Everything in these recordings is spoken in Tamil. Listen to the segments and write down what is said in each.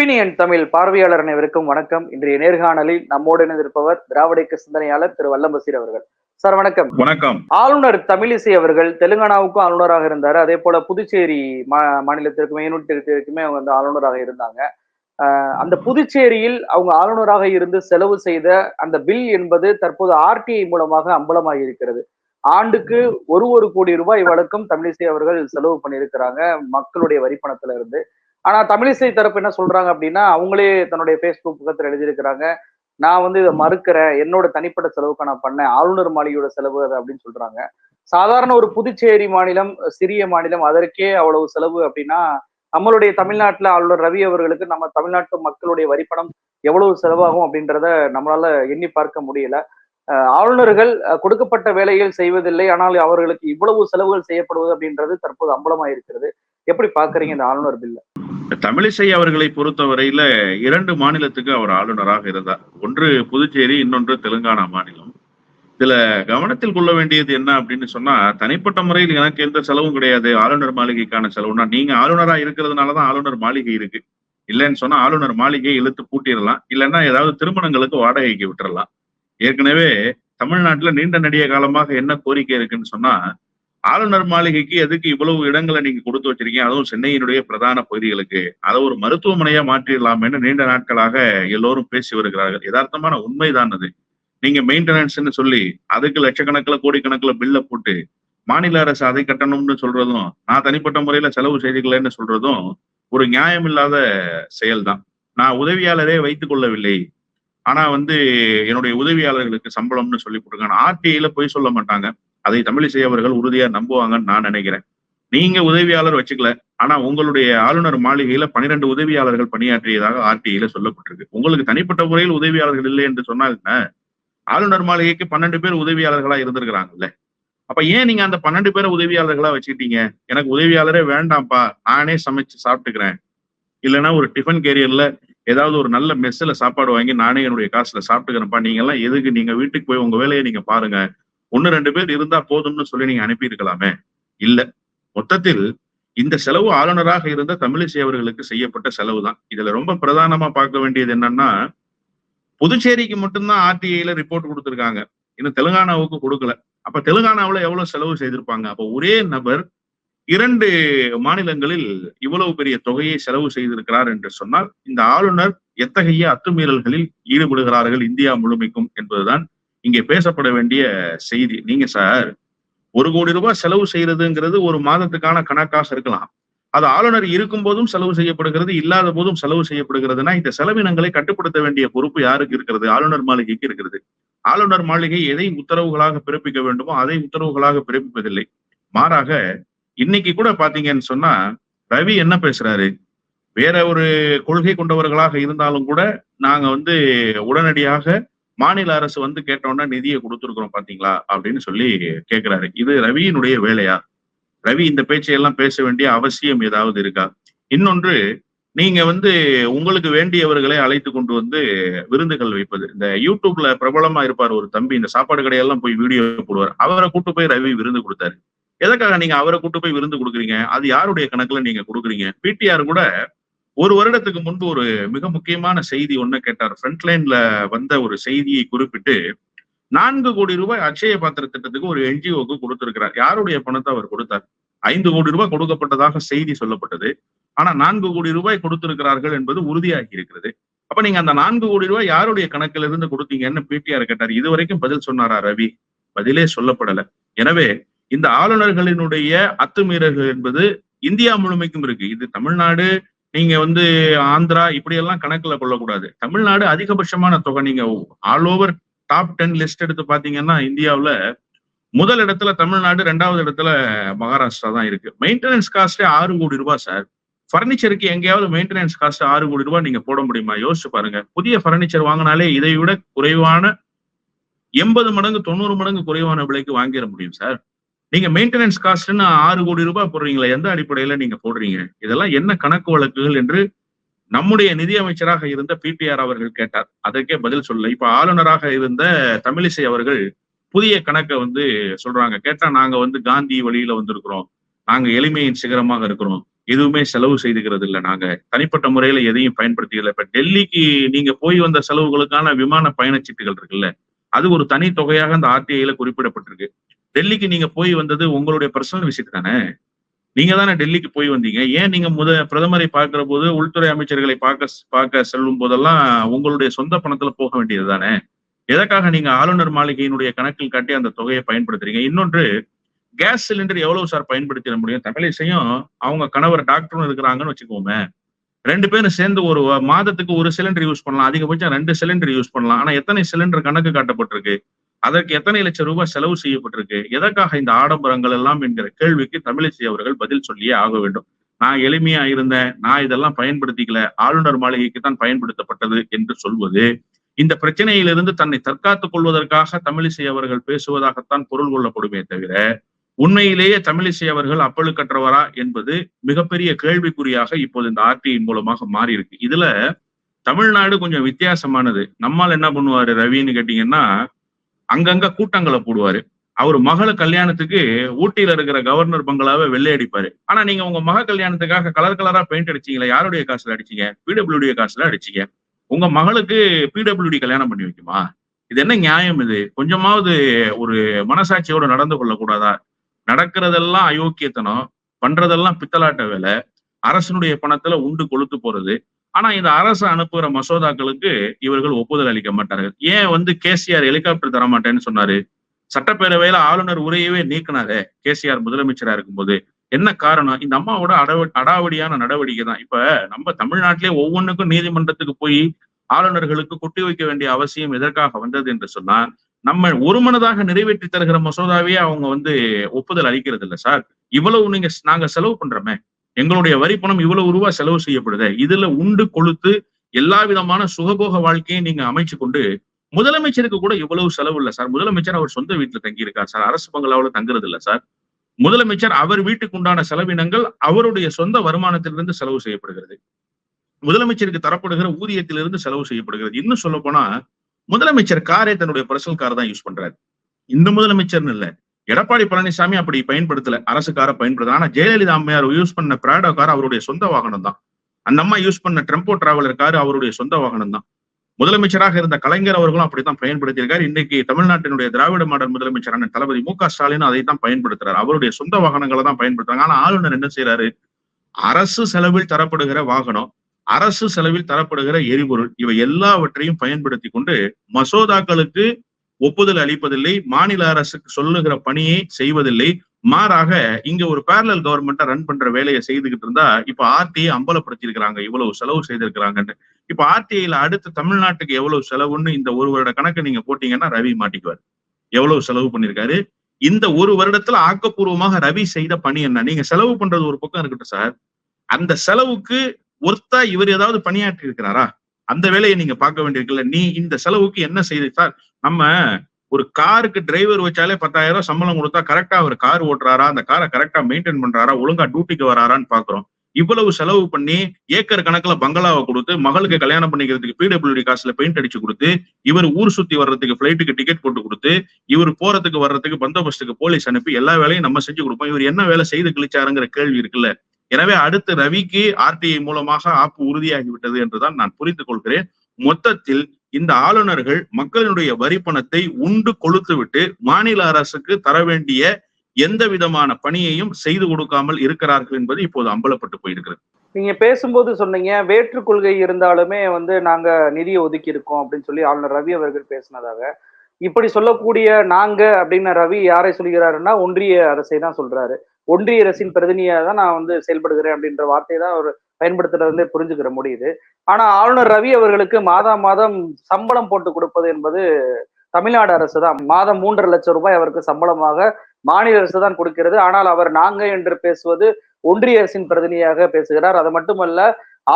ஒப்பீனியன் தமிழ் பார்வையாளர் அனைவருக்கும் வணக்கம். இன்றைய நேர்காணலில் நம்மோடு இணைந்திருப்பவர் திராவிடக்க சிந்தனையாளர் திரு வல்லம்பசீர் அவர்கள். சார் வணக்கம். வணக்கம். ஆளுநர் தமிழிசை அவர்கள் தெலுங்கானாவுக்கும் ஆளுநராக இருந்தார். அதே போல புதுச்சேரி மாநிலத்திற்குமே யூனிட்டுக்குமே அவங்க வந்து ஆளுநராக இருந்தாங்க. அந்த புதுச்சேரியில் அவங்க ஆளுநராக இருந்து செலவு செய்த அந்த பில் என்பது தற்போது ஆர்டிஐ மூலமாக அம்பலமாகி இருக்கிறது. ஆண்டுக்கு ஒரு ஒரு கோடி ரூபாய் வழக்கம் தமிழிசை அவர்கள் செலவு பண்ணியிருக்கிறாங்க மக்களுடைய வரிப்பணத்துல இருந்து ஆனா தமிழிசை தரப்பு என்ன சொல்றாங்க அப்படின்னா அவங்களே தன்னுடைய ஃபேஸ்புக் பக்கத்தில் எழுதியிருக்கிறாங்க. நான் வந்து இதை மறுக்கிறேன். என்னோட தனிப்பட்ட செலவுக்கு நான் பண்ணேன். ஆளுநர் மாளிகையோட செலவு அது அப்படின்னு சொல்றாங்க. சாதாரண ஒரு புதுச்சேரி மாநிலம் சிறிய மாநிலம் அதற்கே அவ்வளவு செலவு அப்படின்னா நம்மளுடைய தமிழ்நாட்டுல ஆளுநர் ரவி அவர்களுக்கு நம்ம தமிழ்நாட்டு மக்களுடைய வரிப்பணம் எவ்வளவு செலவாகும் அப்படின்றத நம்மளால எண்ணி பார்க்க முடியல. ஆளுநர்கள் கொடுக்கப்பட்ட வேலைகள் செய்வதில்லை. ஆனால் அவர்களுக்கு இவ்வளவு செலவுகள் செய்யப்படுவது அப்படின்றது தற்போது அம்பலமாயிருக்கிறது. எப்படி பாக்குறீங்க இந்த ஆளுநர் பில்ல? தமிழிசை அவர்களை பொறுத்தவரையில இரண்டு மாநிலத்துக்கு அவர் ஆளுநராக இருந்தார். ஒன்று புதுச்சேரி இன்னொன்று தெலுங்கானா மாநிலம். இதுல கவனத்தில் கொள்ள வேண்டியது என்ன அப்படின்னு சொன்னா தனிப்பட்ட முறையில் எனக்கு எந்த செலவும் கிடையாது. ஆளுநர் மாளிகைக்கான செலவுனா நீங்க ஆளுநரா இருக்கிறதுனாலதான் ஆளுநர் மாளிகை இருக்கு. இல்லைன்னு சொன்னா ஆளுநர் மாளிகையை இழுத்து பூட்டிடலாம். இல்லைன்னா ஏதாவது திருமணங்களுக்கு வாடகைக்கு விட்டுறலாம். ஏற்கனவே தமிழ்நாட்டுல நீண்ட நெடிய காலமாக என்ன கோரிக்கை இருக்குன்னு சொன்னா ஆளுநர் மாளிகைக்கு எதுக்கு இவ்வளவு இடங்களை நீங்க கொடுத்து வச்சிருக்கீங்க? அதுவும் சென்னையினுடைய பிரதான பகுதிகளுக்கு. அதை ஒரு மருத்துவமனையா மாற்றிடலாம்னு நீண்ட நாட்களாக எல்லோரும் பேசி வருகிறார்கள். யதார்த்தமான உண்மைதான் அது. நீங்க மெயின்டெனன்ஸ்ன்னு சொல்லி அதுக்கு லட்சக்கணக்கில் கோடிக்கணக்கில் பில்ல போட்டு மாநில அரசு அதை கட்டணும்னு சொல்றதும் நான் தனிப்பட்ட முறையில செலவு செய்திக்கலன்னு சொல்றதும் ஒரு நியாயமில்லாத செயல்தான். நான் உதவியாளரே வைத்துக் கொள்ளவில்லை. ஆனா வந்து என்னுடைய உதவியாளர்களுக்கு சம்பளம்னு சொல்லி கொடுக்காங்க ஆர்டிஐல போய் சொல்ல மாட்டாங்க. அதை தமிழிசை அவர்கள் உறுதியா நம்புவாங்கன்னு நான் நினைக்கிறேன். நீங்க உதவியாளர் வச்சுக்கல ஆனா உங்களுடைய ஆளுநர் மாளிகையில பனிரெண்டு உதவியாளர்கள் பணியாற்றியதாக ஆர்டிஐல சொல்லப்பட்டிருக்கு. உங்களுக்கு தனிப்பட்ட முறையில் உதவியாளர்கள் இல்லை என்று சொன்னால் ஆளுநர் மாளிகைக்கு பன்னெண்டு பேர் உதவியாளர்களா இருந்திருக்கிறாங்கல்ல. அப்ப ஏன் நீங்க அந்த பன்னெண்டு பேரை உதவியாளர்களா வச்சுக்கிட்டீங்க? எனக்கு உதவியாளரே வேண்டாம்ப்பா நானே சமைச்சு சாப்பிட்டுக்கிறேன். இல்லைன்னா ஒரு டிஃபன் கேரியர்ல ஏதாவது ஒரு நல்ல மெஸ்ஸில் சாப்பாடு வாங்கி நானே என்னுடைய காசுல சாப்பிட்டுக்கிறேன்ப்பா. நீங்க எல்லாம் எதுக்கு? நீங்க வீட்டுக்கு போய் உங்க வேலையை நீங்க பாருங்க. ஒன்னு ரெண்டு பேர் இருந்தா போதும்னு சொல்லி நீங்க அனுப்பி இருக்கலாமே இல்ல. மொத்தத்தில் இந்த செலவு ஆளுநராக இருந்த தமிழிசை அவர்களுக்கு செய்யப்பட்ட செலவு தான் இதுல ரொம்ப பிரதானமா பார்க்க வேண்டியது என்னன்னா புதுச்சேரிக்கு மட்டும்தான் ஆர்டிஐல ரிப்போர்ட் கொடுத்திருக்காங்க. இன்னும் தெலுங்கானாவுக்கு கொடுக்கல. அப்ப தெலுங்கானாவுல எவ்வளவு செலவு செய்திருப்பாங்க? அப்ப ஒரே நபர் இரண்டு மாநிலங்களில் இவ்வளவு பெரிய தொகையை செலவு செய்திருக்கிறார் என்று சொன்னால் இந்த ஆளுநர் எத்தகைய அத்துமீறல்களில் ஈடுபடுகிறார்கள் இந்தியா முழுமைக்கும் என்பதுதான் இங்கே பேசப்பட வேண்டிய செய்தி. நீங்க சார் ஒரு கோடி ரூபாய் செலவு செய்யறதுங்கிறது ஒரு மாதத்துக்கான கணக்காக இருக்கலாம். அது ஆளுநர் இருக்கும் போதும் செலவு செய்யப்படுகிறது இல்லாத போதும் செலவு செய்யப்படுகிறதுனா இந்த செலவினங்களை கட்டுப்படுத்த வேண்டிய பொறுப்பு யாருக்கு இருக்கிறது? ஆளுநர் மாளிகைக்கு இருக்கிறது. ஆளுநர் மாளிகை எதை உத்தரவுகளாக பிறப்பிக்க வேண்டுமோ அதை உத்தரவுகளாக பிறப்பிப்பதில்லை. மாறாக இன்னைக்கு கூட பாத்தீங்கன்னு சொன்னா ரவி என்ன பேசுறாரு? வேற ஒரு கொள்கை கொண்டவர்களாக இருந்தாலும் கூட நாங்க வந்து உடனடியாக மாநில அரசு வந்து கேட்டோம்னா நிதியை கொடுத்துருக்குறோம் பாத்தீங்களா? அப்படின்னு சொல்லி கேட்கிறாரு இது ரவியினுடைய வேலையா? ரவி இந்த பேச்சையெல்லாம் பேச வேண்டிய அவசியம் ஏதாவது இருக்கா? இன்னொன்று நீங்க வந்து உங்களுக்கு வேண்டியவர்களை அழைத்து கொண்டு வந்து விருந்துகள் வைப்பது. இந்த யூடியூப்ல பிரபலமா இருப்பார் ஒரு தம்பி இந்த சாப்பாடு கடையெல்லாம் போய் வீடியோ போடுவார். அவரை கூட்டு போய் ரவி விருந்து கொடுத்தாரு. எதுக்காக நீங்க அவரை கூட்டு போய் விருந்து கொடுக்குறீங்க? அது யாருடைய கணக்குல நீங்க கொடுக்குறீங்க? பிடிஆர் கூட ஒரு வருடத்துக்கு முன்பு ஒரு மிக முக்கியமான செய்தி ஒண்ணு கேட்டார். ஃப்ரண்ட் லைன்ல வந்த ஒரு செய்தியை குறிப்பிட்டு நான்கு கோடி ரூபாய் அட்சய பாத்திர திட்டத்துக்கு ஒரு என்ஜிஓக்கு கொடுத்திருக்கிறார். யாருடைய பணத்தை அவர் கொடுத்தார்? ஐந்து கோடி ரூபாய் கொடுக்கப்பட்டதாக செய்தி சொல்லப்பட்டது. ஆனா நான்கு கோடி ரூபாய் கொடுத்திருக்கிறார்கள் என்பது உறுதியாகி இருக்கிறது. அப்ப நீங்க அந்த நான்கு கோடி ரூபாய் யாருடைய கணக்கில் இருந்து கொடுத்தீங்கன்னு பிடிஆர் கேட்டார். இது வரைக்கும் பதில் சொன்னாரா ரவி? பதிலே சொல்லப்படல. எனவே இந்த ஆளுநர்களினுடைய அத்துமீறல்கள் என்பது இந்தியா முழுமைக்கும் இருக்கு. இது தமிழ்நாடு நீங்க வந்து ஆந்திரா இப்படி எல்லாம் கணக்குல கொள்ளக்கூடாது. தமிழ்நாடு அதிகபட்சமான தொகை நீங்க all over top ten list எடுத்து பாத்தீங்கன்னா இந்தியாவுல முதல் இடத்துல தமிழ்நாடு ரெண்டாவது இடத்துல மகாராஷ்டிரா தான் இருக்கு. மெயின்டெனன்ஸ் காஸ்டே ஆறு கோடி ரூபாய் சார் ஃபர்னிச்சருக்கு எங்கேயாவது மெயின்டெனன்ஸ் காஸ்ட் ஆறு கோடி ரூபாய் நீங்க போட முடியுமா? யோசிச்சு பாருங்க. புதிய ஃபர்னிச்சர் வாங்கினாலே இதை விட குறைவான எண்பது மடங்கு தொண்ணூறு மடங்கு குறைவான விலைக்கு வாங்கிட முடியும் சார் நீங்க மெயின்டெனன்ஸ் காஸ்ட்னு ஆறு கோடி ரூபாய் போடுறீங்களா எந்த அடிப்படையில நீங்க போடுறீங்க? இதெல்லாம் என்ன கணக்கு வழக்குகள் என்று நம்முடைய நிதியமைச்சராக இருந்த பிடிஆர் அவர்கள் கேட்டார். அதற்கே பதில் சொல்லல. இப்ப ஆளுநராக இருந்த தமிழிசை அவர்கள் புதிய கணக்கை வந்து சொல்றாங்க. கேட்டா நாங்க வந்து காந்தி வழியில வந்திருக்கிறோம். நாங்க எளிமையின் சிகரமாக இருக்கிறோம். எதுவுமே செலவு செய்துக்கிறது இல்லை நாங்க. தனிப்பட்ட முறையில எதையும் பயன்படுத்திக்கல. இப்ப டெல்லிக்கு நீங்க போய் வந்த செலவுகளுக்கான விமான பயணச்சீட்டுகள் இருக்குல்ல அது ஒரு தனி தொகையாக அந்த ஆர்டிஐல குறிப்பிடப்பட்டிருக்கு. டெல்லிக்கு நீங்க போய் வந்தது உங்களுடைய பர்சனல் விசிட் தானே? நீங்க தானே டெல்லிக்கு போய் வந்தீங்க. ஏன் நீங்க முத பிரதமரை பார்க்கிற போது உள்துறை அமைச்சர்களை பார்க்க பார்க்க செல்லும் போதெல்லாம் உங்களுடைய சொந்த பணத்துல போக வேண்டியது தானே? எதற்காக நீங்க ஆளுநர் மாளிகையினுடைய கணக்கில் காட்டி அந்த தொகையை பயன்படுத்துறீங்க? இன்னொன்று கேஸ் சிலிண்டர் எவ்வளவு சார் பயன்படுத்திட முடியும்? தமிழிசையும் அவங்க கணவர் டாக்டரும் இருக்கிறாங்கன்னு வச்சுக்கோமே. ரெண்டு பேரும் சேர்ந்து ஒரு மாதத்துக்கு ஒரு சிலிண்டர் யூஸ் பண்ணலாம். அதிகபட்சம் ரெண்டு சிலிண்டர் யூஸ் பண்ணலாம். ஆனா எத்தனை சிலிண்டர் கணக்கு காட்டப்பட்டிருக்கு? அதற்கு எத்தனை லட்சம் ரூபாய் செலவு செய்யப்பட்டிருக்கு? எதற்காக இந்த ஆடம்பரங்கள் எல்லாம் என்கிற கேள்விக்கு தமிழிசை அவர்கள் பதில் சொல்லியே ஆக வேண்டும். நான் எளிமையா இருந்தேன். நான் இதெல்லாம் பயன்படுத்திக்கல. ஆளுநர் மாளிகைக்கு தான் பயன்படுத்தப்பட்டது என்று சொல்வது இந்த பிரச்சனையிலிருந்து தன்னை தற்காத்துக் கொள்வதற்காக தமிழிசை அவர்கள் பேசுவதாகத்தான் பொருள் கொள்ளப்படுமே தவிர உண்மையிலேயே தமிழிசை அவர்கள் அப்பழுக்கற்றவரா என்பது மிகப்பெரிய கேள்விக்குறியாக இப்போது இந்த ஆர்டியின் மூலமாக மாறி இருக்கு இதுல தமிழ்நாடு கொஞ்சம் வித்தியாசமானது. நம்மால் என்ன பண்ணுவாரு ரவின்னு கேட்டீங்கன்னா அங்கங்க கூட்டங்களை போடுவாரு. அவர் மகள கல்யாணத்துக்கு ஊட்டியில இருக்கிற கவர்னர் பங்களாவை வெள்ளை அடிப்பாரு ஆனா நீங்க உங்க மக கல்யாணத்துக்காக கலர் கலரா பெயிண்ட் அடிச்சீங்களா? யாருடைய காசுல அடிச்சீங்க? பிடபிள்யூடி காசுல அடிச்சீங்க. உங்க மகளுக்கு பிடபிள்யூடி கல்யாணம் பண்ணி வைக்குமா? இது என்ன நியாயம் இது? கொஞ்சமாவது ஒரு மனசாட்சியோட நடந்து கொள்ளக்கூடாதா? நடக்கிறதெல்லாம் அயோக்கியத்தனம் பண்றதெல்லாம் பித்தலாட்ட வேலை அரசனுடைய பணத்துல உண்டு கொளுத்து போறது ஆனா இந்த அரசு அனுப்புகிற மசோதாக்களுக்கு இவர்கள் ஒப்புதல் அளிக்க மாட்டார்கள். ஏன் வந்து கேசிஆர் ஹெலிகாப்டர் தர மாட்டேன்னு சொன்னாரு? சட்டப்பேரவையில ஆளுநர் உரையவே நீக்கினாரு கேசிஆர் முதலமைச்சரா இருக்கும்போது. என்ன காரணம்? இந்த அம்மாவோட அடவ அடாவடியான நடவடிக்கை தான். இப்ப நம்ம தமிழ்நாட்டிலே ஒவ்வொன்றுக்கும் நீதிமன்றத்துக்கு போய் ஆளுநர்களுக்கு கொட்டி வைக்க வேண்டிய அவசியம் எதற்காக வந்தது என்று சொன்னா நம்ம ஒருமனதாக நிறைவேற்றி தருகிற மசோதாவே அவங்க வந்து ஒப்புதல் அளிக்கிறது இல்லை சார். இவ்வளவு நீங்க நாங்க செலவு பண்றோமே. எங்களுடைய வரி பணம் இவ்வளவு ரூபாய் செலவு செய்யப்படுது. இதுல உண்டு கொளுத்து எல்லா விதமான சுகபோக வாழ்க்கையை நீங்க அமைச்சு கொண்டு முதலமைச்சருக்கு கூட இவ்வளவு செலவு இல்லை சார். முதலமைச்சர் அவர் சொந்த வீட்டுல தங்கியிருக்கார் சார். அரசு பங்களாவில் தங்குறது இல்ல சார். முதலமைச்சர் அவர் வீட்டுக்கு உண்டான செலவினங்கள் அவருடைய சொந்த வருமானத்திலிருந்து செலவு செய்யப்படுகிறது. முதலமைச்சருக்கு தரப்படுகிற ஊதியத்திலிருந்து செலவு செய்யப்படுகிறது. இன்னும் சொல்ல போனா முதலமைச்சர் காரே தன்னுடைய பர்சனல் கார் தான் யூஸ் பண்றாரு. இந்த முதலமைச்சர்னு இல்ல. எடப்பாடி பழனிசாமி அப்படி பயன்படுத்தல அரசு காரை பயன்படுத்தல. ஆனா ஜெயலலிதா அம்மையார் யூஸ் பண்ண பிராடோ கார் அவருடைய சொந்த வாகனம் தான். அந்த அம்மா யூஸ் பண்ண டெம்போ டிராவலர் கார் அவருடைய சொந்த வாகனம் தான். முதலமைச்சராக இருந்த கலைஞர் அவர்களும் அப்படித்தான் பயன்படுத்தியிருக்காரு. இன்னைக்கு தமிழ்நாட்டினுடைய திராவிட மாடல் முதலமைச்சரான தளபதி மு க ஸ்டாலின் அதை தான் பயன்படுத்துறாரு. அவருடைய சொந்த வாகனங்களை தான் பயன்படுத்துறாங்க. ஆனா ஆளுநர் என்ன செய்யறாரு அரசு செலவில் தரப்படுகிற வாகனம் அரசு செலவில் தரப்படுகிற எரிபொருள் இவை எல்லாவற்றையும் பயன்படுத்தி கொண்டு மசோதாக்களுக்கு ஒப்புதல் அளிப்பதில்லை மாநில அரசுக்கு சொல்லுகிற பணியை செய்வதில்லை. மாறாக இங்க ஒரு பேரலல் கவர்மெண்ட்டை ரன் பண்ற வேலையை செய்துகிட்டு இருந்தா இப்ப ஆர்டிஐ அம்பலப்படுத்தியிருக்கிறாங்க இவ்வளவு செலவு செய்திருக்கிறாங்கன்னு இப்ப ஆர்டிஐல அடுத்து தமிழ்நாட்டுக்கு எவ்வளவு செலவுன்னு இந்த ஒரு வருட கணக்கு நீங்க போட்டீங்கன்னா ரவி மாட்டிக்குவார். எவ்வளவு செலவு பண்ணிருக்காரு இந்த ஒரு வருடத்துல ஆக்கப்பூர்வமாக ரவி செய்த பணி என்ன? நீங்க செலவு பண்றது ஒரு பக்கம் இருக்கட்டும் சார். அந்த செலவுக்கு ஒருத்தா இவர் ஏதாவது பணியாற்றி இருக்கிறாரா அந்த வேலையை நீங்க பார்க்க வேண்டியிருக்குல்ல. நீ இந்த செலவுக்கு என்ன செய்து சார் நம்ம ஒரு காருக்கு டிரைவர் வச்சாலே பத்தாயிரம் சம்பளம் கொடுத்தா கரெக்டா அவர் கார் ஓட்டுறாரா? அந்த காரை கரெக்டா மெயின்டைன் பண்றாரா? ஒழுங்கா டியூட்டிக்கு வராரான்னு பாக்குறோம் இவ்வளவு செலவு பண்ணி ஏக்கர் கணக்குல பங்களாவை கொடுத்து மகளுக்கு கல்யாணம் பண்ணிக்கிறதுக்கு பிடபிள்யூடி காசுல பெயிண்ட் அடிச்சு கொடுத்து இவர் ஊர் சுத்தி வர்றதுக்கு பிளைட்டுக்கு டிக்கெட் போட்டு கொடுத்து இவர் போறதுக்கு வர்றதுக்கு பந்தோபஸ்துக்கு போலீஸ் அனுப்பி எல்லா வேலையும் நம்ம செஞ்சு கொடுப்போம். இவர் என்ன வேலை செய்து கிழிச்சாருங்கிற கேள்வி இருக்குல்ல. எனவே அடுத்து ரவிக்கு ஆர்டிஐ மூலமாக ஆப்பு உறுதியாகிவிட்டது என்றுதான் நான் புரிந்து கொள்கிறேன். மொத்தத்தில் இந்த ஆளுநர்கள் மக்களினுடைய வரி பணத்தை உண்டு கொளுத்து விட்டு மாநில அரசுக்கு தர வேண்டிய எந்த விதமான பணியையும் செய்து கொடுக்காமல் இருக்கிறார்கள் என்பது இப்போது அம்பலப்பட்டு போயிருக்கிறது. நீங்க பேசும்போது சொன்னீங்க வேற்று கொள்கை இருந்தாலுமே வந்து நாங்க நிதியை ஒதுக்கி இருக்கோம் அப்படின்னு சொல்லி ஆளுநர் ரவி அவர்கள் பேசினதாக. இப்படி சொல்லக்கூடிய நாங்க அப்படின்னு ரவி யாரை சொல்கிறாருன்னா ஒன்றிய அரசை தான் சொல்றாரு. ஒன்றிய அரசின் பிரதிநியாக தான் நான் வந்து செயல்படுகிறேன் அப்படின்ற வார்த்தையை தான் அவர் பயன்படுத்துறதுலேருந்தே புரிஞ்சுக்கிற முடியுது. ஆனா ஆளுநர் ரவி அவர்களுக்கு மாதா மாதம் சம்பளம் போட்டு கொடுப்பது என்பது தமிழ்நாடு அரசு தான் மாதம் மூன்றரை லட்சம் ரூபாய் அவருக்கு சம்பளமாக மாநில அரசு தான் கொடுக்கிறது. ஆனால் அவர் நாங்க என்று பேசுவது ஒன்றிய அரசின் பிரதிநிதியாக பேசுகிறார். அது மட்டுமல்ல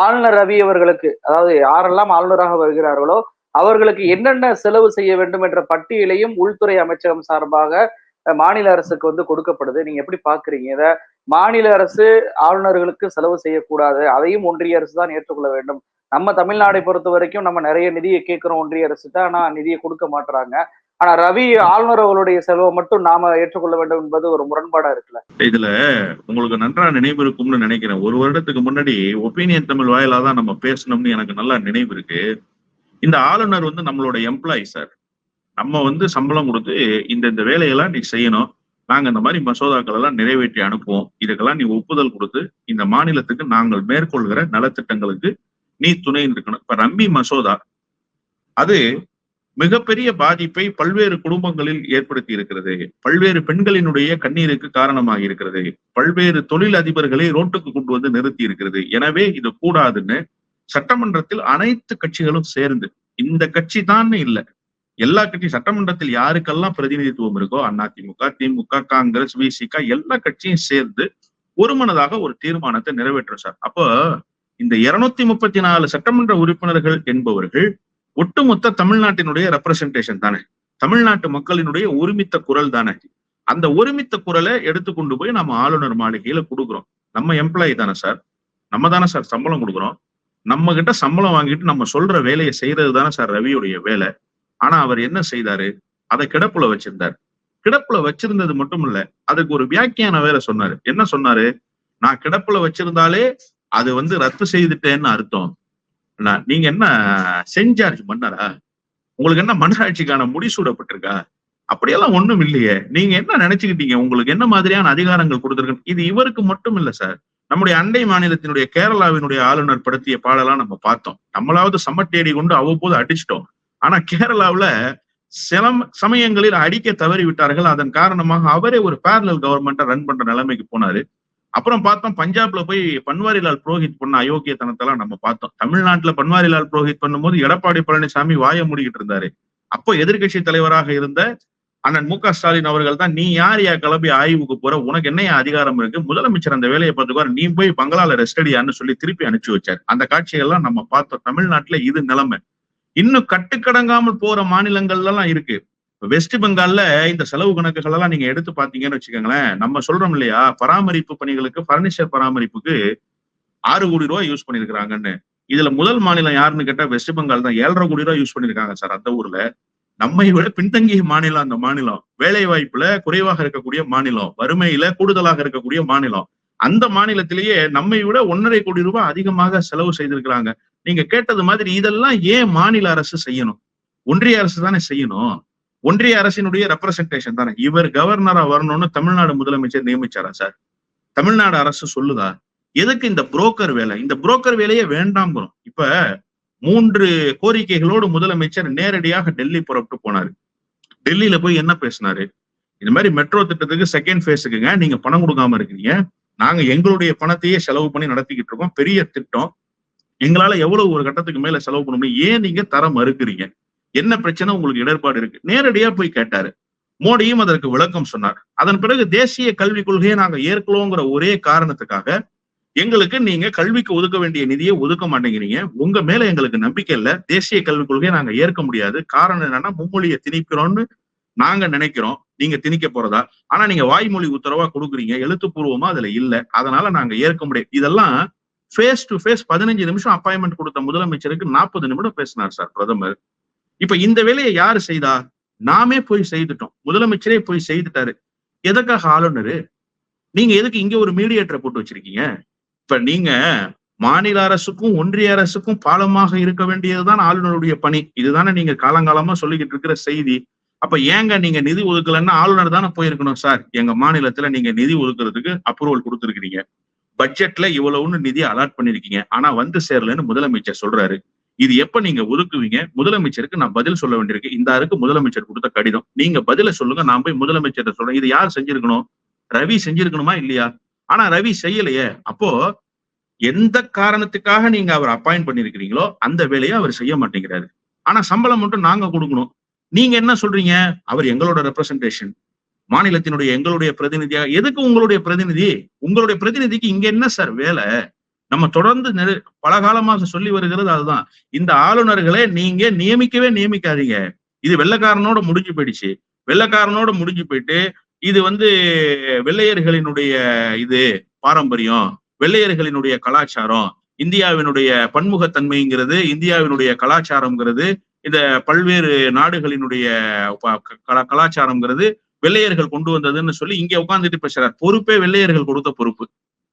ஆளுநர் ரவி அவர்களுக்கு அதாவது யாரெல்லாம் ஆளுநராக வருகிறார்களோ அவர்களுக்கு என்னென்ன செலவு செய்ய வேண்டும் என்ற பட்டியலையும் உள்துறை அமைச்சகம் சார்பாக மாநில அரசுக்கு வந்து கொடுக்கப்படுது. நீங்க எப்படி பாக்குறீங்க? இதை மாநில அரசு ஆளுநர்களுக்கு செலவு செய்யக்கூடாது. அதையும் ஒன்றிய அரசு தான் ஏற்றுக்கொள்ள வேண்டும். நம்ம தமிழ்நாடை பொறுத்த வரைக்கும் நம்ம நிறைய நிதியை கேட்கிறோம் ஒன்றிய அரசு தான் ஆனா நிதியை கொடுக்க மாட்டுறாங்க ஆனா ரவி ஆளுநர் செலவை மட்டும் நாம ஏற்றுக்கொள்ள வேண்டும் என்பது ஒரு முரண்பாடா இருக்குல்ல? இதுல உங்களுக்கு நன்றா நினைவு இருக்கும்னு நினைக்கிறேன். ஒரு வருடத்துக்கு முன்னாடி ஒப்பீனியன் தமிழ் வாயிலா தான் நம்ம பேசணும்னு எனக்கு நல்லா நினைவு இருக்கு. இந்த ஆளுநர் வந்து நம்மளோட எம்ப்ளாயி சார் நம்ம வந்து சம்பளம் கொடுத்து இந்த இந்த வேலையெல்லாம் நீ செய்யணும் நாங்க இந்த மாதிரி மசோதாக்கள் எல்லாம் நிறைவேற்றி அனுப்புவோம் இதுக்கெல்லாம் நீ ஒப்புதல் கொடுத்து இந்த மாநிலத்துக்கு நாங்கள் மேற்கொள்கிற நலத்திட்டங்களுக்கு நீ துணை இருக்கணும் இப்ப ரம்மி மசோதா அது மிகப்பெரிய பாதிப்பை பல்வேறு குடும்பங்களில் ஏற்படுத்தி இருக்கிறது. பல்வேறு பெண்களினுடைய கண்ணீருக்கு காரணமாக இருக்கிறது. பல்வேறு தொழில் அதிபர்களை ரோட்டுக்கு கொண்டு வந்து நிறுத்தி இருக்கிறது. எனவே இது கூடாதுன்னு சட்டமன்றத்தில் அனைத்து கட்சிகளும் சேர்ந்து இந்த கட்சி தான் இல்ல எல்லா கட்சி சட்டமன்றத்தில் யாருக்கெல்லாம் பிரதிநிதித்துவம் இருக்கோ அதிமுக திமுக காங்கிரஸ் விசிக எல்லா கட்சியும் சேர்ந்து ஒருமனதாக ஒரு தீர்மானத்தை நிறைவேற்றும் சார். அப்போ இந்த இருநூத்தி முப்பத்தி நாலு சட்டமன்ற உறுப்பினர்கள் என்பவர்கள் ஒட்டுமொத்த தமிழ்நாட்டினுடைய ரெப்ரசன்டேஷன் தானே. தமிழ்நாட்டு மக்களினுடைய ஒருமித்த குரல் தானே. அந்த ஒருமித்த குரலை எடுத்துக்கொண்டு போய் நம்ம ஆளுநர் மாளிகையில கொடுக்குறோம். நம்ம எம்ப்ளாயி தானே சார். நம்ம தானே சார் சம்பளம் கொடுக்குறோம். நம்ம கிட்ட சம்பளம் வாங்கிட்டு நம்ம சொல்ற வேலையை செய்யறது தானே சார் ரவியுடைய வேலை. ஆனா அவர் என்ன செய்தாரு? அதை கிடப்புல வச்சிருந்தார். கிடப்புல வச்சிருந்தது மட்டும் இல்ல அதுக்கு ஒரு வியாக்கியான வேற சொன்னாரு. என்ன சொன்னாரு? நான் கிடப்புல வச்சிருந்தாலே அது வந்து ரத்து செய்துட்டேன்னு அர்த்தம். நீங்க என்ன செஞ்சார்ஜ் மன்னரா? உங்களுக்கு என்ன மன்னராட்சிக்கான முடிசூடப்பட்டிருக்கா அப்படியெல்லாம் ஒண்ணும் இல்லையே. நீங்க என்ன நினைச்சுக்கிட்டீங்க? உங்களுக்கு என்ன மாதிரியான அதிகாரங்கள் கொடுத்துருக்கு? இது இவருக்கு மட்டும் இல்ல சார். நம்முடைய அண்டை மாநிலத்தினுடைய கேரளாவினுடைய ஆளுநர் படுத்திய பாடலாம் நம்ம பார்த்தோம். நம்மளாவது சமட்டேடி கொண்டு அவ்வப்போது அடிச்சிட்டோம். ஆனா கேரளாவுல சில சமயங்களில் அடிக்க தவறி விட்டார்கள் அதன் காரணமாக அவரே ஒரு பேரலல் கவர்மெண்ட்டை ரன் பண்ற நிலைமைக்கு போனாரு. அப்புறம் பார்த்தோம் பஞ்சாப்ல போய் பன்வாரிலால் புரோஹித் பண்ண அயோக்கியத்தனத்தெல்லாம் நம்ம பார்த்தோம். தமிழ்நாட்டுல பன்வாரிலால் புரோஹித் பண்ணும்போது எடப்பாடி பழனிசாமி வாய மூடிக்கிட்டு இருந்தாரு. அப்போ எதிர்கட்சி தலைவராக இருந்த அண்ணன் மு க ஸ்டாலின் அவர்கள் தான் நீ யார் யா கிளம்பி ஆய்வுக்கு போற? உனக்கு என்ன அதிகாரம் இருக்கு? முதலமைச்சர் அந்த வேலையை பார்த்துக்குவார். நீ போய் பங்களால ரெஸ்டடியான்னு சொல்லி திருப்பி அனுப்பிச்சு வச்சார். அந்த காட்சிகள்லாம் நம்ம பார்த்தோம். தமிழ்நாட்டுல இது நிலைமை. இன்னும் கட்டுக்கடங்காமல் போற மாநிலங்கள்ல எல்லாம் இருக்கு வெஸ்ட் பெங்கால்ல இந்த செலவு கணக்குகள் எல்லாம் நீங்க எடுத்து பாத்தீங்கன்னு வச்சுக்கோங்களேன் நம்ம சொல்றோம் இல்லையா பராமரிப்பு பணிகளுக்கு பர்னிச்சர் பராமரிப்புக்கு ஆறு கோடி ரூபாய் யூஸ் பண்ணிருக்காங்கன்னு இதுல முதல் மாநிலம் யாருன்னு கேட்டா வெஸ்ட் பெங்கால் தான். ஏழரை கோடி ரூபாய் யூஸ் பண்ணிருக்காங்க சார் அந்த ஊர்ல. நம்மை விட பின்தங்கிய மாநிலம் அந்த மாநிலம். வேலை வாய்ப்புல குறைவாக இருக்கக்கூடிய மாநிலம். வறுமையில கூடுதலாக இருக்கக்கூடிய மாநிலம். அந்த மாநிலத்திலேயே நம்மை விட ஒன்னரை கோடி ரூபாய் அதிகமாக செலவு செய்திருக்கிறாங்க. நீங்க கேட்டது மாதிரி இதெல்லாம் ஏன் மாநில அரசு செய்யணும்? ஒன்றிய அரசு தானே செய்யணும். ஒன்றிய அரசினுடைய ரெப்ரசன்டேஷன் தானே. இவர் கவர்னரா வரணும்னு தமிழ்நாடு முதலமைச்சர் நியமிச்சாரா சார் தமிழ்நாடு அரசு சொல்லுதா? எதுக்கு இந்த புரோக்கர் வேலை? இந்த புரோக்கர் வேலையே வேண்டாம்ங்கிறோம். இப்ப மூன்று கோரிக்கைகளோடு முதலமைச்சர் நேரடியாக டெல்லி புறப்பட்டு போனாரு. டெல்லியில போய் என்ன பேசினாரு? இந்த மாதிரி மெட்ரோ திட்டத்துக்கு செகண்ட் ஃபேஸுக்குங்க நீங்க பணம் கொடுக்காம இருக்கிறீங்க. நாங்க எங்களுடைய பணத்தையே செலவு பண்ணி நடத்திக்கிட்டு இருக்கோம். பெரிய திட்டம். எங்களால எவ்வளவு ஒரு கட்டத்துக்கு மேல செலவு பண்ண முடியும்? ஏன் நீங்க தர மறுக்கிறீங்க? என்ன பிரச்சனை? உங்களுக்கு இடர்பாடு இருக்கு. நேரடியா போய் கேட்டாரு. மோடியும் அதற்கு விளக்கம் சொன்னார். அதன் பிறகு தேசிய கல்விக் கொள்கையை நாங்க ஏற்கலோங்கிற ஒரே காரணத்துக்காக எங்களுக்கு நீங்க கல்விக்கு ஒதுக்க வேண்டிய நிதியை ஒதுக்க மாட்டேங்கிறீங்க. உங்க மேல எங்களுக்கு நம்பிக்கை இல்ல. தேசிய கல்விக் கொள்கையை நாங்க ஏற்க முடியாது. காரணம் என்னன்னா மும்மொழியை திணிக்கிறோம்னு நாங்க நினைக்கிறோம் நீங்க திணிக்க போறதா? ஆனா நீங்க வாய்மொழி உத்தரவா கொடுக்குறீங்க எழுத்துப்பூர்வமா அதுல இல்ல. அதனால நாங்க ஏற்க முடியாது இதெல்லாம் ஃபேஸ் டு ஃபேஸ் பதினஞ்சு நிமிஷம் அப்பாயின்மெண்ட் கொடுத்த முதலமைச்சருக்கு நாற்பது நிமிடம் பேசினார் சார் பிரதமர். இப்ப இந்த வேலையை யாரு செய்தா? நாமே போய் செய்துட்டோம். முதலமைச்சரே போய் செய்துட்டாரு. எதுக்காக ஆளுநரு? நீங்க எதுக்கு இங்க ஒரு மீடியேட்டரை போட்டு வச்சிருக்கீங்க? இப்ப நீங்க மாநில அரசுக்கும் ஒன்றிய அரசுக்கும் பாலமாக இருக்க வேண்டியதுதான் ஆளுநருடைய பணி. இதுதானே நீங்க காலங்காலமா சொல்லிக்கிட்டு இருக்கிற செய்தி. அப்ப ஏங்க நீங்க நிதி ஒதுக்கலன்னா ஆளுநர் தானே போயிருக்கணும் சார்? எங்க மாநிலத்துல நீங்க நிதி ஒதுக்குறதுக்கு அப்ரூவல் கொடுத்துருக்கீங்க பட்ஜெட்ல இவ்வளவுன்னு நிதி அலாட் பண்ணிருக்கீங்க. ஆனா வந்து சேரலன்னு முதலமைச்சர் சொல்றாரு. இது எப்ப நீங்க ஒதுக்குவீங்க? முதலமைச்சருக்கு நான் பதில் சொல்ல வேண்டியிருக்கு. இந்த அருக்கு முதலமைச்சர் கொடுத்த கடிதம். நீங்க பதில சொல்லுங்க. நான் போய் முதலமைச்சர் சொல்றேன். இது யார் செஞ்சிருக்கணும்? ரவி செஞ்சிருக்கணுமா இல்லையா? ஆனா ரவி செய்யலையே. அப்போ எந்த காரணத்துக்காக நீங்க அவர் அப்பாயிண்ட் பண்ணிருக்கிறீங்களோ அந்த வேலையை அவர் செய்ய மாட்டேங்கிறாரு. ஆனா சம்பளம் மட்டும் நாங்க கொடுக்கணும். நீங்க என்ன சொல்றீங்க? அவர் எங்களோட ரெப்ரசன்டேஷன் மாநிலத்தினுடைய எங்களுடைய பிரதிநிதியா எதுக்கு உங்களுடைய பிரதிநிதி? உங்களுடைய பிரதிநிதிக்கு இங்க என்ன சார் வேலை? நம்ம தொடர்ந்து நெரு- பல காலமாக சொல்லி வருகிறது அதுதான். இந்த ஆளுநர்களை நீங்க நியமிக்கவே நியமிக்காதீங்க. இது வெள்ளைக்காரனோட முடிஞ்சு போயிடுச்சு. வெள்ளைக்காரனோட முடிஞ்சு போயிட்டு இது வந்து வெள்ளையர்களினுடைய இது பாரம்பரியம். வெள்ளையர்களினுடைய கலாச்சாரம். இந்தியாவினுடைய பன்முகத்தன்மைங்கிறது இந்தியாவினுடைய கலாச்சாரம்ங்கிறது இந்த பல்வேறு நாடுகளினுடைய க- கலா- கலாச்சாரம்ங்கிறது வெள்ளையர்கள் கொண்டு வந்ததுன்னு சொல்லி இங்க உட்காந்துட்டு பேசுறாரு. பொறுப்பே வெள்ளையர்கள் கொடுத்த பொறுப்பு.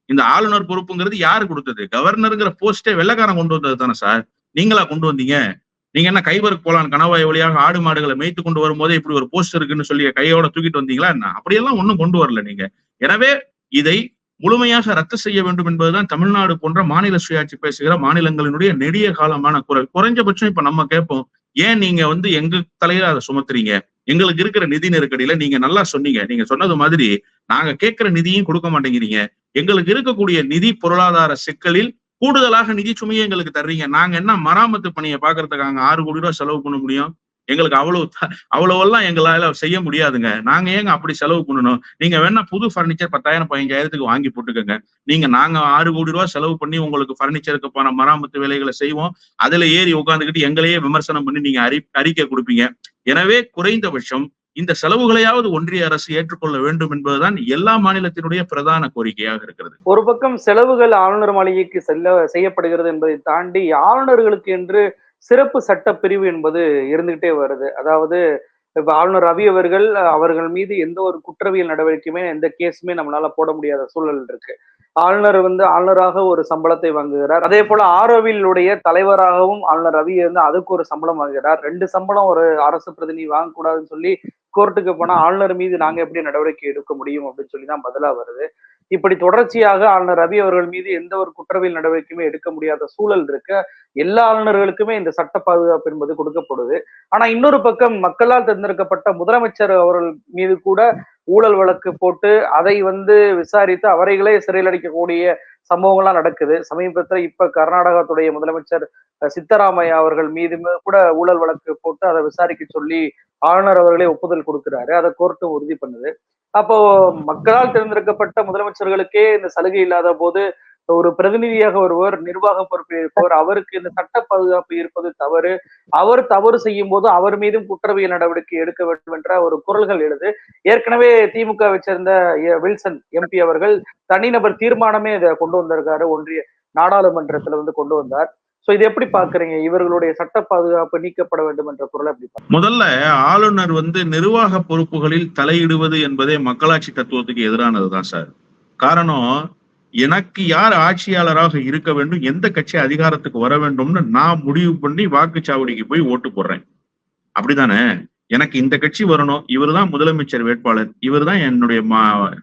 இந்த ஆளுநர் பொறுப்புங்கிறது யாரு கொடுத்தது? கவர்னருங்கிற போஸ்டே வெள்ளக்காரன் கொண்டு வந்தது தானே சார். நீங்களா கொண்டு வந்தீங்க? நீங்க என்ன கைவருக்கு போலான் கணவாய் வழியாக ஆடு மாடுகளை மேய்த்து கொண்டு வரும்போதே இப்படி ஒரு போஸ்ட் இருக்குன்னு சொல்லி கையோட தூக்கிட்டு வந்தீங்களா என்ன? அப்படியெல்லாம் ஒன்றும் கொண்டு வரல நீங்க. எனவே இதை முழுமையாக ரத்து செய்ய வேண்டும் என்பதுதான் தமிழ்நாடு போன்ற மாநில சுயாட்சி பேசுகிற மாநிலங்களினுடைய நெடிய காலமான குரல். குறைஞ்சபட்சம் இப்ப நம்ம கேட்போம் ஏன் நீங்க வந்து எங்க தலையில அதை சுமத்துறீங்க? எங்களுக்கு இருக்கிற நிதி நெருக்கடியில நீங்க நல்லா சொன்னீங்க. நீங்க சொன்னது மாதிரி நாங்க கேட்கிற நிதியும் கொடுக்க மாட்டேங்கிறீங்க. எங்களுக்கு இருக்கக்கூடிய நிதி பொருளாதார சிக்கலில் கூடுதலாக நிதி சுமையை எங்களுக்கு தர்றீங்க. நாங்க என்ன மராமத்து பணியை பாக்குறதுக்காக ஆறு கோடி ரூபாய் செலவு பண்ண முடியும்? எங்களுக்கு அவ்வளவு அவ்வளவெல்லாம் எங்களால செய்ய முடியாதுங்க. நாங்க ஏங்க அப்படி செலவு பண்ணணும்? நீங்க வேணா புது ஃபர்னிச்சர் பத்தாயிரம் பதினஞ்சாயிரத்துக்கு வாங்கி போட்டுக்கோங்க. நீங்க நாங்க ஆறு கோடி ரூபாய் செலவு பண்ணி உங்களுக்கு ஃபர்னிச்சருக்கு போன மராமத்து வேலைகளை செய்வோம். அதுல ஏறி உட்காந்துக்கிட்டு எங்களையே விமர்சனம் பண்ணி நீங்க அறி அறிக்கை கொடுப்பீங்க. எனவே குறைந்தபட்சம் இந்த செலவுகளையாவது ஒன்றிய அரசு ஏற்றுக்கொள்ள வேண்டும் என்பதுதான் எல்லா மாநிலத்தினுடைய பிரதான கோரிக்கையாக இருக்கிறது. ஒரு பக்கம் செலவுகள் ஆளுநர் மாளிகைக்கு செல்ல செய்யப்படுகிறது என்பதை தாண்டி ஆளுநர்களுக்கு என்று சிறப்பு சட்ட பிரிவு என்பது இருந்துகிட்டே வருது. அதாவது இப்ப ஆளுநர் ரவி அவர்கள் அவர்கள் மீது எந்த ஒரு குற்றவியல் நடவடிக்கையுமே எந்த கேஸுமே நம்மளால போட முடியாத சூழல் இருக்கு. ஆளுநர் வந்து ஆளுநராக ஒரு சம்பளத்தை வாங்குகிறார். அதே போல ஆரோவிலுடைய தலைவராகவும் ஆளுநர் ரவி இருந்து அதுக்கு ஒரு சம்பளம் வாங்குகிறார். ரெண்டு சம்பளம் ஒரு அரசு பிரதிநிதி வாங்கக்கூடாதுன்னு சொல்லி கோர்ட்டுக்கு போனா ஆளுநர் மீது நாங்க எப்படி நடவடிக்கை எடுக்க முடியும் அப்படின்னு சொல்லி தான் பதிலா வருது. இப்படி தொடர்ச்சியாக ஆளுநர் ரவி அவர்கள் மீது எந்த ஒரு குற்றவியல் நடவடிக்கையுமே எடுக்க முடியாத சூழல் இருக்க எல்லா ஆளுநர்களுக்குமே இந்த சட்ட பாதுகாப்பு என்பது கொடுக்கப்படுது. ஆனா இன்னொரு பக்கம் மக்களால் தேர்ந்தெடுக்கப்பட்ட முதலமைச்சர் அவர்கள் மீது கூட ஊழல் வழக்கு போட்டு அதை வந்து விசாரித்து அவரைகளே சிறையில் அடைக்கக்கூடிய சம்பவங்கள்லாம் நடக்குது. சமீபத்துல இப்ப கர்நாடகத்துடைய முதலமைச்சர் சித்தராமையா அவர்கள் மீது கூட ஊழல் வழக்கு போட்டு அதை விசாரிக்க சொல்லி ஆளுநர் அவர்களே ஒப்புதல் கொடுக்கிறாரு. அதை கோர்ட்டு உறுதி பண்ணுது. அப்போ மக்களால் தேர்ந்தெடுக்கப்பட்ட முதலமைச்சர்களுக்கே இந்த சலுகை இல்லாத போது ஒரு பிரதிநிதியாக ஒருவர் நிர்வாக பொறுப்பில் இருப்பவர் அவருக்கு இந்த சட்ட பாதுகாப்பு இருப்பது தவறு. அவர் தவறு செய்யும் போது அவர் மீதும் குற்றவியல் நடவடிக்கை எடுக்க வேண்டும் என்ற ஒரு குரல்கள் எழுது. ஏற்கனவே திமுகவை சேர்ந்த வில்சன் எம்பி அவர்கள் தனிநபர் தீர்மானமே இதை கொண்டு வந்திருக்காரு. ஒன்றிய நாடாளுமன்றத்துல வந்து கொண்டு வந்தார். சோ இது எப்படி பாக்குறீங்க இவர்களுடைய சட்ட பாதுகாப்பு நீக்கப்பட வேண்டும் என்ற குரல் எப்படி முதல்ல ஆளுநர் வந்து நிர்வாக பொறுப்புகளில் தலையிடுவது என்பதே மக்களாட்சி தத்துவத்துக்கு எதிரானதுதான் சார். காரணம் எனக்கு யார் ஆட்சியாளராக இருக்க வேண்டும் எந்த கட்சி அதிகாரத்துக்கு வர வேண்டும்னு நான் முடிவு பண்ணி வாக்குச்சாவடிக்கு போய் ஓட்டு போடுறேன். அப்படிதானே? எனக்கு இந்த கட்சி வரணும் இவர்தான் முதலமைச்சர் வேட்பாளர் இவர்தான் என்னுடைய மா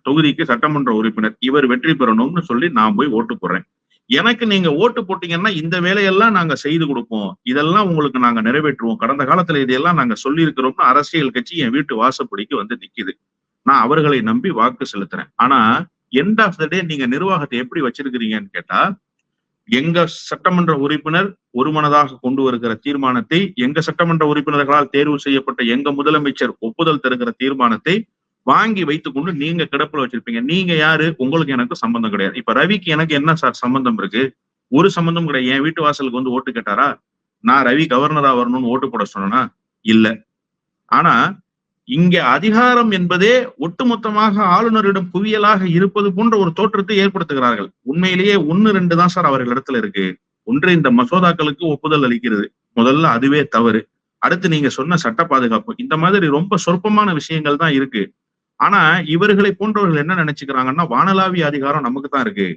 தொகுதிக்கு சட்டமன்ற உறுப்பினர் இவர் வெற்றி பெறணும்னு சொல்லி நான் போய் ஓட்டு போடுறேன். எனக்கு நீங்க ஓட்டு போட்டீங்கன்னா இந்த வேலையெல்லாம் நாங்க செய்து கொடுப்போம். இதெல்லாம் உங்களுக்கு நாங்க நிறைவேற்றுவோம். கடந்த காலத்துல இதையெல்லாம் நாங்க சொல்லி இருக்கிறோம்னு அரசியல் கட்சி என் வீட்டு வாசப்படிக்கு வந்து நிக்குது. நான் அவர்களை நம்பி வாக்கு செலுத்துறேன். ஆனா எண்ட் ஆஃப் த டே நீங்க நிர்வாகத்தை எப்படி வச்சிருக்கிறீங்கன்னு கேட்டா எங்க சட்டமன்ற உறுப்பினர் ஒருமனதாக கொண்டு வருகிற தீர்மானத்தை எங்க சட்டமன்ற உறுப்பினர்களால் தேர்வு செய்யப்பட்ட எங்க முதலமைச்சர் ஒப்புதல் தருகிற தீர்மானத்தை வாங்கி வைத்துக்கொண்டு நீங்க கிடப்புல வச்சிருப்பீங்க. நீங்க யாரு? உங்களுக்கு எனக்கு சம்பந்தம் கிடையாது. இப்ப ரவிக்கு எனக்கு என்ன சார் சம்பந்தம் இருக்கு? ஒரு சம்பந்தம் கிடையாது. என் வீட்டு வாசலுக்கு வந்து ஓட்டு கேட்டாரா? நான் ரவி கவர்னரா வரணும்னு ஓட்டு போட சொன்னா இல்ல. ஆனா இங்க அதிகாரம் என்பதே ஒட்டுமொத்தமாக ஆளுநரிடம் குவியலாக இருப்பது போன்ற ஒரு தோற்றத்தை ஏற்படுத்துகிறார்கள். உண்மையிலேயே ஒன்னு ரெண்டு தான் சார் அவர்களிடத்துல இருக்கு. ஒன்று இந்த மசோதாக்களுக்கு ஒப்புதல் அளிக்கிறது. முதல்ல அதுவே தவறு. அடுத்து நீங்க சொன்ன சட்ட பாதுகாப்பு. இந்த மாதிரி ரொம்ப சொற்பமான விஷயங்கள் தான் இருக்கு. ஆனா இவர்களை போன்றவர்கள் என்ன நினைச்சுக்கிறாங்கன்னா வானலாவிய அதிகாரம் நமக்கு தான் இருக்கு.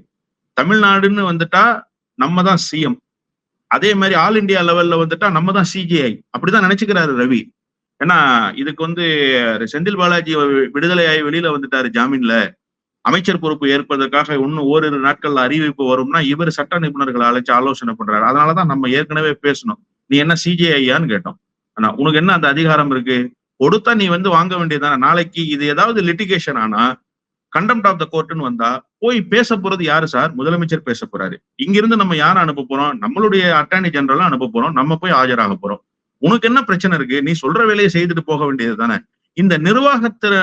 தமிழ்நாடுன்னு வந்துட்டா நம்ம தான் சிஎம் அதே மாதிரி ஆல் இந்தியா லெவல்ல வந்துட்டா நம்ம தான் சிஜிஐ அப்படிதான் நினைச்சுக்கிறாரு ரவி. ஏன்னா இதுக்கு வந்து செந்தில் பாலாஜி விடுதலையாகி வெளியில வந்துட்டாரு ஜாமீன்ல. அமைச்சர் பொறுப்பு ஏற்பதற்காக இன்னும் ஓரிரு நாட்கள்ல அறிவிப்பு வரும்னா இவர் சட்ட நிபுணர்களை அழைச்சு ஆலோசனை பண்றாரு. அதனாலதான் நம்ம ஏற்கனவே பேசணும். நீ என்ன சிஜிஐயான்னு கேட்டோம். ஆனா உனக்கு என்ன அந்த அதிகாரம் இருக்கு? கொடுத்தா நீ வந்து வாங்க வேண்டியதானே நாளைக்கு இது ஏதாவது லிட்டிகேஷன் ஆனா கண்டெம்ட் ஆஃப் த கோர்ட்னு வந்தா போய் பேச போறது யாரு சார்? முதலமைச்சர் பேச போறாரு. இங்கிருந்து நம்ம யாரை அனுப்ப போறோம்? நம்மளுடைய அட்டார்னி ஜெனரலா அனுப்ப போறோம். நம்ம போய் ஆஜராக போறோம். உனக்கு என்ன பிரச்சனை இருக்கு? நீ சொல்ற வேலையை செய்துட்டு போக வேண்டியது தானே இந்த நிர்வாகத்துல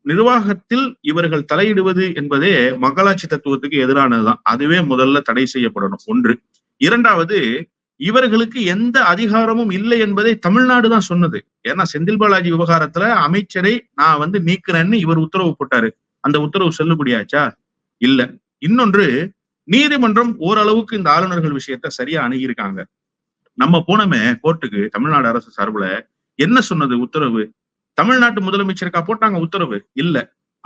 நிர்வாகத்தில் இவர்கள் தலையிடுவது என்பதே மக்களாட்சி தத்துவத்துக்கு எதிரானதுதான். அதுவே முதல்ல தடை செய்யப்படணும். ஒன்று. இரண்டாவது இவர்களுக்கு எந்த அதிகாரமும் இல்லை என்பதை தமிழ்நாடு தான் சொன்னது. ஏன்னா செந்தில் பாலாஜி விவகாரத்துல அமைச்சரை நான் வந்து நீக்கிறேன்னு இவர் உத்தரவு போட்டாரு. அந்த உத்தரவு செல்லுபடியாச்சா? இல்ல. இன்னொன்று நீதிமன்றம் ஓரளவுக்கு இந்த ஆளுநர்கள் விஷயத்த சரியா அணுகியிருக்காங்க. நம்ம போனோமே கோர்ட்டுக்கு தமிழ்நாடு அரசு சார்புல. என்ன சொன்னது உத்தரவு? தமிழ்நாட்டு முதலமைச்சருக்கா போட்டாங்க உத்தரவு? இல்ல.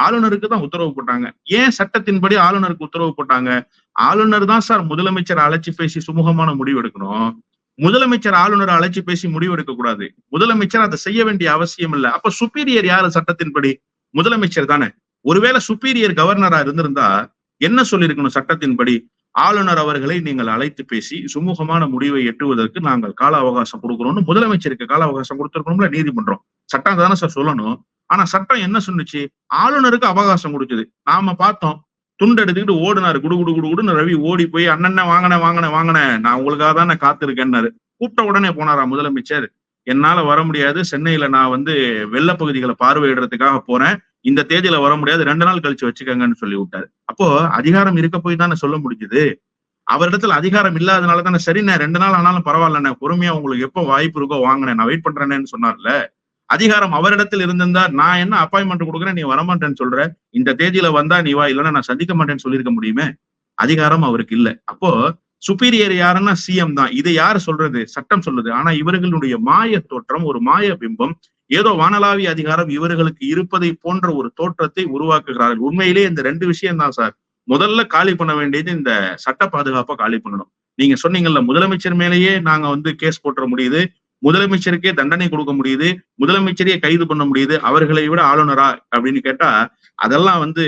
ஆளுநருக்கு தான் உத்தரவு போட்டாங்க. ஏன் சட்டத்தின்படி ஆளுநருக்கு உத்தரவு போட்டாங்க? ஆளுநர் தான் சார் முதலமைச்சர் அழைச்சி பேசி சுமூகமான முடிவு எடுக்கணும். முதலமைச்சர் ஆளுநர் அழைச்சி பேசி முடிவு எடுக்க கூடாது. முதலமைச்சர் அதை செய்ய வேண்டிய அவசியம் இல்ல. அப்ப சுப்பீரியர் யாரு சட்டத்தின்படி? முதலமைச்சர் தானே. ஒருவேளை சுப்பீரியர் கவர்னரா இருந்திருந்தா என்ன சொல்லியிருக்கணும் சட்டத்தின்படி? ஆளுநர் அவர்களை நீங்கள் அழைத்து பேசி சுமூகமான முடிவை எட்டுவதற்கு நாங்கள் கால அவகாசம் கொடுக்கிறோம்னு முதலமைச்சருக்கு கால அவகாசம் கொடுத்துருக்கணும்ல நீதிமன்றம். சட்டம் தானே சார் சொல்லணும். ஆனா சட்டம் என்ன சொன்னுச்சு? ஆளுநருக்கு அவகாசம் கொடுத்தது. நாம பார்த்தோம். துண்டு எடுத்துக்கிட்டு ஓடினாரு. குடு குடு குடு குடுன்னு ரவி ஓடி போய் அண்ணன்ன வாங்கின வாங்கின வாங்கினேன் நான் உங்களுக்காக தான் நான் காத்திருக்கேன்னாரு. கூப்பிட்ட உடனே போனாரா முதலமைச்சர்? என்னால வர முடியாது. சென்னையில நான் வந்து வெள்ள பகுதிகளை பார்வையிடுறதுக்காக போறேன். இந்த தேதியில வர முடியாது ரெண்டு நாள் கழிச்சு வச்சுக்கோங்கன்னு சொல்லி விட்டாரு. அப்போ அதிகாரம் இருக்க போய் தானே சொல்ல முடிஞ்சது? அவரிடத்துல அதிகாரம் இல்லாதனால தானே சரிண்ணே ரெண்டு நாள் ஆனாலும் பரவாயில்லண்ணே பொறுமையா உங்களுக்கு எப்போ வாய்ப்பு இருக்கோ வாங்கினேன் நான் வெயிட் பண்றேன்னு சொன்னார்ல? அதிகாரம் அவரிடத்தில் இருந்திருந்தா நான் என்ன அப்பாயின்மெண்ட் கொடுக்குறேன் நீ வரமாட்டேன்னு சொல்ற? இந்த தேதியில வந்தா நீ வா இல்லைன்னா நான் சந்திக்க மாட்டேன்னு சொல்லியிருக்க முடியுமே? அதிகாரம் அவருக்கு இல்ல. அப்போ சுப்பீரியர் யாருன்னா சிஎம் தான். இதை யார் சொல்றது? சட்டம் சொல்லுது. ஆனா இவர்களுடைய மாய தோற்றம் ஒரு மாய பிம்பம் ஏதோ வானலாவி அதிகாரம் இவர்களுக்கு இருப்பதை போன்ற ஒரு தோற்றத்தை உருவாக்குகிறார்கள். உண்மையிலே இந்த ரெண்டு விஷயம் தான் சார். முதல்ல காலி பண்ண வேண்டியது இந்த சட்ட பாதுகாப்பை காலி பண்ணணும். நீங்க சொன்னீங்கல்ல முதலமைச்சர் மேலேயே நாங்க வந்து கேஸ் போட்டுற முடியுது முதலமைச்சருக்கே தண்டனை கொடுக்க முடியுது முதலமைச்சரையே கைது பண்ண முடியுது அவர்களை விட ஆளுநரா அப்படின்னு கேட்டா அதெல்லாம் வந்து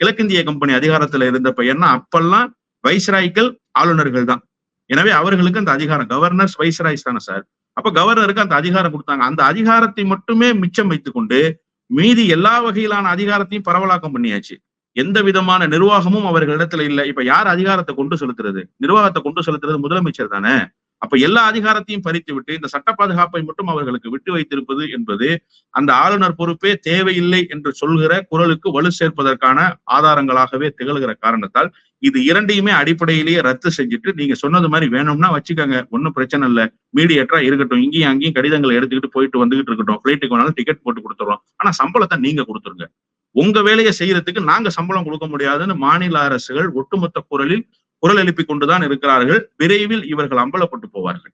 கிழக்கிந்திய கம்பெனி அதிகாரத்துல இருந்தப்ப ஏன்னா அப்பெல்லாம் வைஸ்ராய்கள் ஆளுநர்கள் தான். எனவே அவர்களுக்கு அந்த அதிகாரம் கவர்னர்ஸ் வைஸ்ராய்ஸ் தானே சார். அப்ப கவர்னருக்கு அந்த அதிகாரம் கொடுத்தாங்க. அந்த அதிகாரத்தை மட்டுமே மிச்சம் வைத்துக்கொண்டு மீதி எல்லா வகையிலான அதிகாரத்தையும் பரவலாக்கம் பண்ணியாச்சு. எந்த விதமான நிர்வாகமும் அவர்களிடத்துல இல்ல. இப்ப யார் அதிகாரத்தை கொண்டு செலுத்துறது? நிர்வாகத்தை கொண்டு செலுத்துறது முதலமைச்சர் தானே? அப்ப எல்லா அதிகாரத்தையும் பறித்து விட்டு இந்த சட்ட பாதுகாப்பை மட்டும் அவர்களுக்கு விட்டு வைத்திருப்பது என்பது அந்த ஆளுநர் பொறுப்பே தேவையில்லை என்று சொல்கிற குரலுக்கு வலு சேர்ப்பதற்கான ஆதாரங்களாகவே திகழ்கிற காரணத்தால் இது இரண்டையுமே அடிப்படையிலேயே ரத்து செஞ்சுட்டு நீங்க சொன்னது மாதிரி வேணும்னா வச்சுக்கோங்க. ஒன்னும் பிரச்சனை இல்ல. மீடியேட்டரா இருக்கட்டும். இங்கேயும் அங்கேயும் கடிதங்களை எடுத்துக்கிட்டு போயிட்டு வந்துகிட்டு இருக்கட்டும். ஃபிளைட்டுக்கு வேணாலும் டிக்கெட் போட்டு கொடுத்துருவோம் ஆனா சம்பளத்தை நீங்க கொடுத்துருங்க. உங்க வேலையை செய்யறதுக்கு நாங்க சம்பளம் கொடுக்க முடியாதுன்னு மாநில அரசுகள் ஒட்டுமொத்த குரலில் குரல் எழுப்பி கொண்டுதான் இருக்கிறார்கள். விரைவில் இவர்கள் அம்பலப்பட்டு போவார்கள்.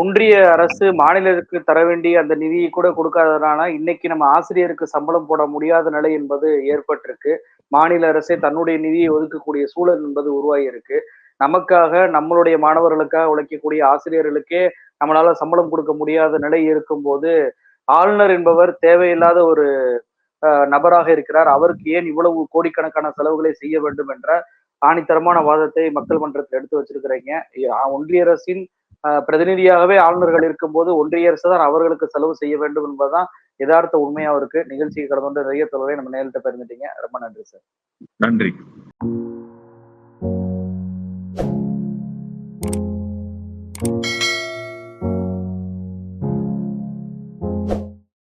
ஒன்றிய அரசு மாநிலத்துக்கு தர வேண்டிய அந்த நிதியை கூட கொடுக்காததுனால இன்னைக்கு நம்ம ஆசிரியருக்கு சம்பளம் போட முடியாத நிலை என்பது ஏற்பட்டிருக்கு. மாநில அரசே தன்னுடைய நிதியை ஒதுக்கக்கூடிய சூழல் என்பது உருவாகி இருக்கு நமக்காக நம்மளுடைய மாணவர்களுக்காக உழைக்கக்கூடிய ஆசிரியர்களுக்கே நம்மளால சம்பளம் கொடுக்க முடியாத நிலை இருக்கும்போது ஆளுநர் என்பவர் தேவையில்லாத ஒரு நபராக இருக்கிறார். அவருக்கு ஏன் இவ்வளவு கோடிக்கணக்கான செலவுகளை செய்ய வேண்டும் என்ற ஆணித்தரமான வாதத்தை மக்கள் மன்றத்தில் எடுத்து வச்சிருக்கிறீங்க. ஒன்றிய அரசின் பிரதிநிதியாகவே ஆளுநர்கள் இருக்கும்போது ஒன்றிய அரசு தான் அவர்களுக்கு செலவு செய்ய வேண்டும் என்பதுதான் யதார்த்த உண்மையா இருக்கு. நிகழ்ச்சிக்கு கடந்து நிறைய தொழிலை நம்ம நேரிட்ட பெருந்துட்டீங்க ரொம்ப நன்றி சார். நன்றி.